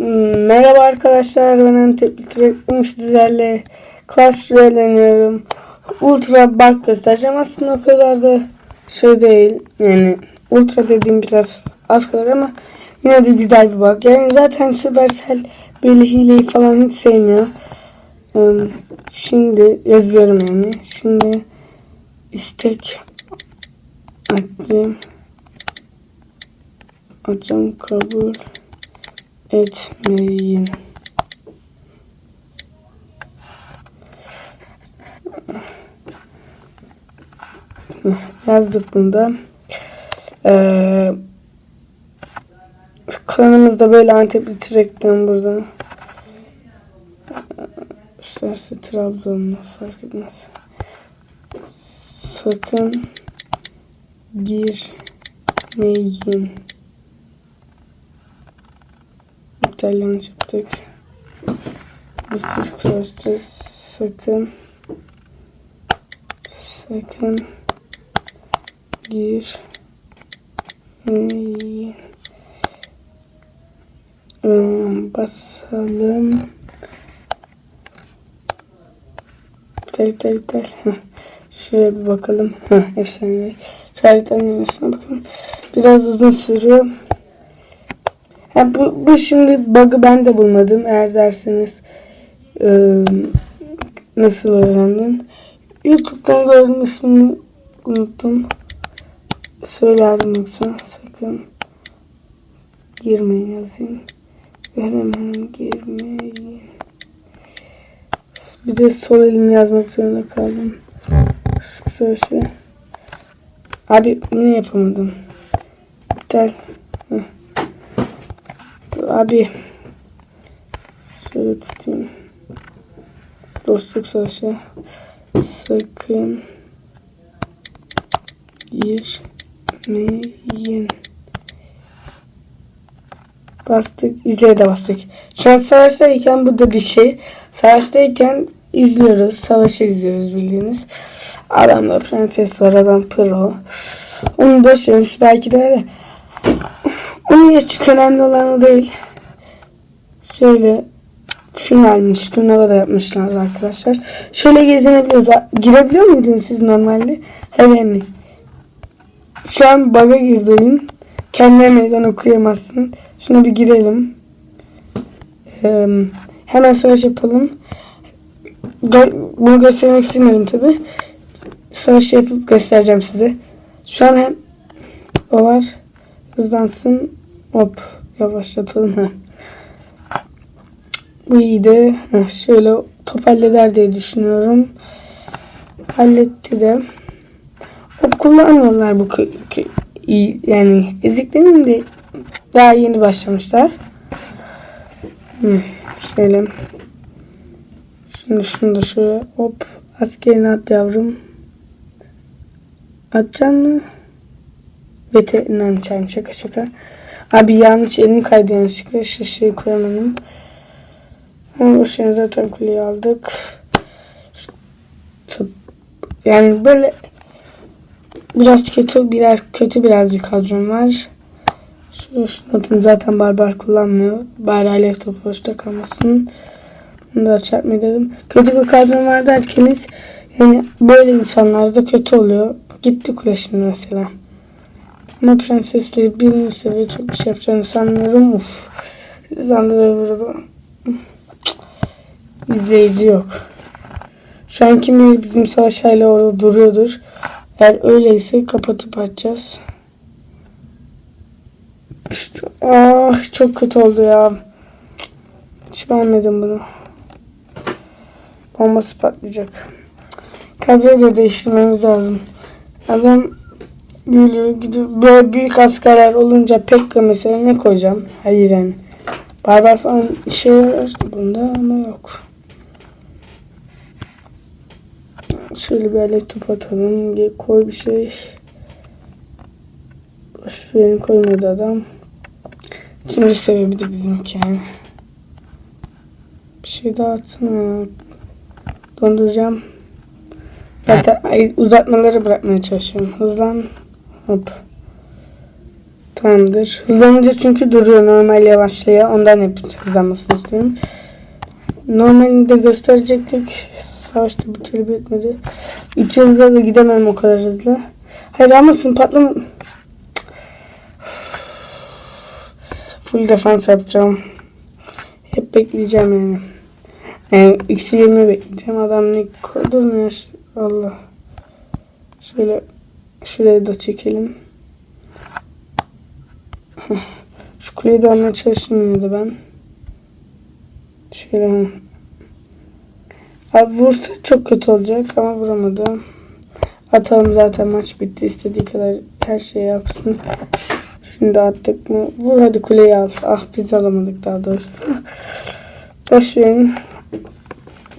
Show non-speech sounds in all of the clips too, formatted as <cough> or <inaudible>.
Merhaba arkadaşlar ben Antepli Trek'im sizlerle Clash oynuyorum. Ultra bug göstereceğim aslında o kadar da şey değil yani ultra dediğim biraz az kadar ama yine de güzel bir bug. Yani zaten Supercell böyle hileyi falan hiç sevmiyor. Şimdi yazıyorum yani. Şimdi istek attım. Açam kabul etmeyin. Yazdık bunda. Ee, kanalımızda böyle Antepli Trek'ten burada. İsterse Trabzon'da fark etmez. Sakın girmeyin. Yanlış yaptık. Dış savaşta sakın sakın girmeyin. Hmm, basalım. İptal iptal. Heh. Şuraya bir bakalım. Efsane. Kraliyet animasyona bakalım. Biraz uzun sürüyor. Ha, bu, bu şimdi bug'ı ben de bulmadım. Eğer derseniz e, nasıl öğrendin? YouTube'dan gördüm ismini unuttum. Söylerdim yoksa sakın girmeyin yazayım. Hemen girmeyin. Bir de sol elimi yazmak zorunda kaldım. Kısa. Abi yine yapamadım. İptal. Abi. Şöyle tutayım. Dostluk savaşı. Sakın girmeyin. Bastık. İzleye de bastık. Şu an savaştayken bu da bir şey. Savaştayken izliyoruz. Savaşı izliyoruz bildiğiniz. Adamda prenses var. Adam pro. Onu boş Belki de öyle. Onun açık önemli olan o değil. Şöyle finalmiş. Turnuva da yapmışlar arkadaşlar. Şöyle gezinebiliyoruz. Girebiliyor muydunuz siz normalde? Hayır mi? Şu an bug'a girdi oyun. Kendine meydan okuyamazsın. Şuna bir girelim. Ee, hemen savaş yapalım. Bunu göstermek istemiyorum tabi. Savaş yapıp göstereceğim size. Şu an hem o var. Hızlansın. Hop. Yavaşlatalım. Heh. Bu iyiydi. Şöyle top halleder diye düşünüyorum. Halletti de. Hop kullanmıyorlar bu iyi yani eziklerin de daha yeni başlamışlar. Hmm, şöyle. Şimdi şunu da şöyle hop askerini at yavrum. Atacaksın mı? Veteriner çağırım şaka şaka. Abi yanlış elim kaydı yanlışlıkla şu şeyi koyamadım. Ama boşuna zaten kuleyi aldık. Şu- Yani böyle biraz kötü biraz kötü biraz bir kadrom var. Şu şunatın zaten barbar kullanmıyor. Bari alev topu hoşta kalmasın. Bunu da çarpmayı dedim. Kötü bir kadrom var derseniz yani böyle insanlar da kötü oluyor. Gitti kule şimdi mesela. Ama prensesleri birinci seviye çok bir şey yapacağını sanmıyorum. Uf. Zandı ve vurdu. İzleyici yok. Şu an kimi bizim savaş hala orada duruyordur. Eğer öyleyse kapatıp açacağız. İşte, ah çok kötü oldu ya. Hiç beğenmedim bunu. Bombası patlayacak. Kadroyu da değiştirmemiz lazım. Adam geliyor gidiyor. Böyle büyük askerler olunca Pekka mesela ne koyacağım? Hayır yani. Barbar falan işe yarar bunda ama yok. Şöyle böyle top atalım. Koy bir şey. Boş verin koymadı adam. İkinci sebebi de bizimki yani. Bir şey daha atsana. Donduracağım. Zaten ay, uzatmaları bırakmaya çalışıyorum. Hızlan. Hop. Tamamdır. Hızlanınca çünkü duruyor. Normal yavaşlıyor. Ondan yapacağız hızlanmasını istiyorum. Normalini de gösterecektik. Savaşta bir türlü bitmedi. Üç hızla da gidemem o kadar hızlı. Hayır almasın patlama. Full defans yapacağım. Hep bekleyeceğim yani. Yani eksi 20 bekleyeceğim. Adam ne durmuyor. Allah. Şöyle şuraya da çekelim. Şu kuleyi de almaya de ben. Şöyle. Abi vursa çok kötü olacak ama vuramadı. Atalım zaten maç bitti. İstediği kadar her şeyi yapsın. Şimdi attık mı? Vur hadi kuleyi al. Ah biz alamadık daha doğrusu. Boş verin.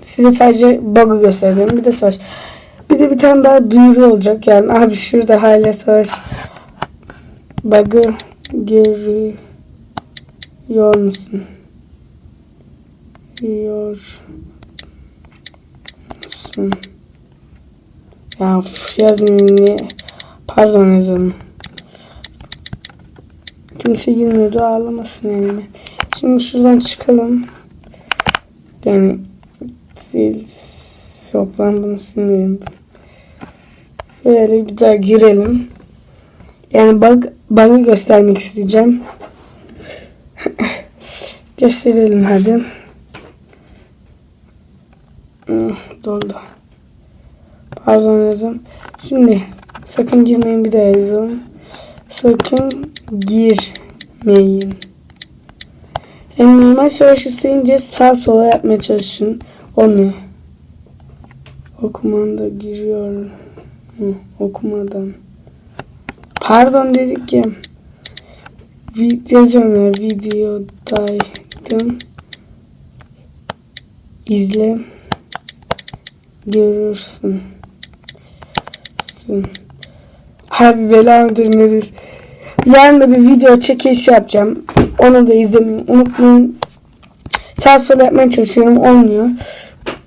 Size sadece bug'ı gösterdim. Bir de savaş. Bir de bir tane daha duyuru olacak. Yani abi şurada hala savaş bug'ı görüyor musun? Yor musun? Ya yazmayayım niye? Pardon yazalım. Kimse girmiyordu ağlamasın yani. Şimdi şuradan çıkalım. Yani yok lan bunu silmeyelim. Böyle bir daha girelim. Yani bug, bug'ı göstermek isteyeceğim. <laughs> Gösterelim hadi. Hmm, doldu. Pardon yazın. Şimdi sakın girmeyin bir daha yazalım. Sakın girmeyin. Yani normal savaş isteyince sağ sola yapmaya çalışın. Olmuyor. Okumanda giriyor mu? Okumadan. Pardon dedik ya. Video yazıyorum ya. Videodaydım. İzle. Görürsün. Sün. Abi bela mıdır nedir? Yarın da bir video çekiliş yapacağım. Onu da izlemeyi unutmayın. Sağ sol yapmaya çalışıyorum. Olmuyor.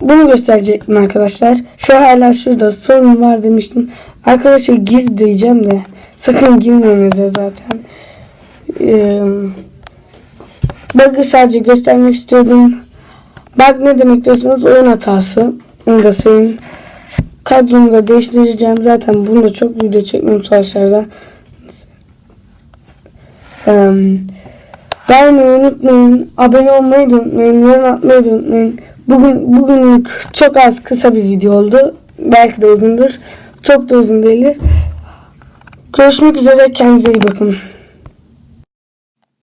Bunu gösterecektim arkadaşlar. Şu hala şurada sorun var demiştim. Arkadaşlar gir diyeceğim de. Sakın girmenize zaten. Ee, bug'ı sadece göstermek istedim. Bug ne demek diyorsanız oyun hatası. Onu da söyleyeyim. Kadromu da değiştireceğim. Zaten bunda çok video çekmem savaşlarda. Ee, beğenmeyi unutmayın. Abone olmayı da unutmayın. Yorum atmayı da unutmayın. Bugün bugünlük çok az kısa bir video oldu. Belki de uzundur. Çok da uzun değildir. Görüşmek üzere. Kendinize iyi bakın.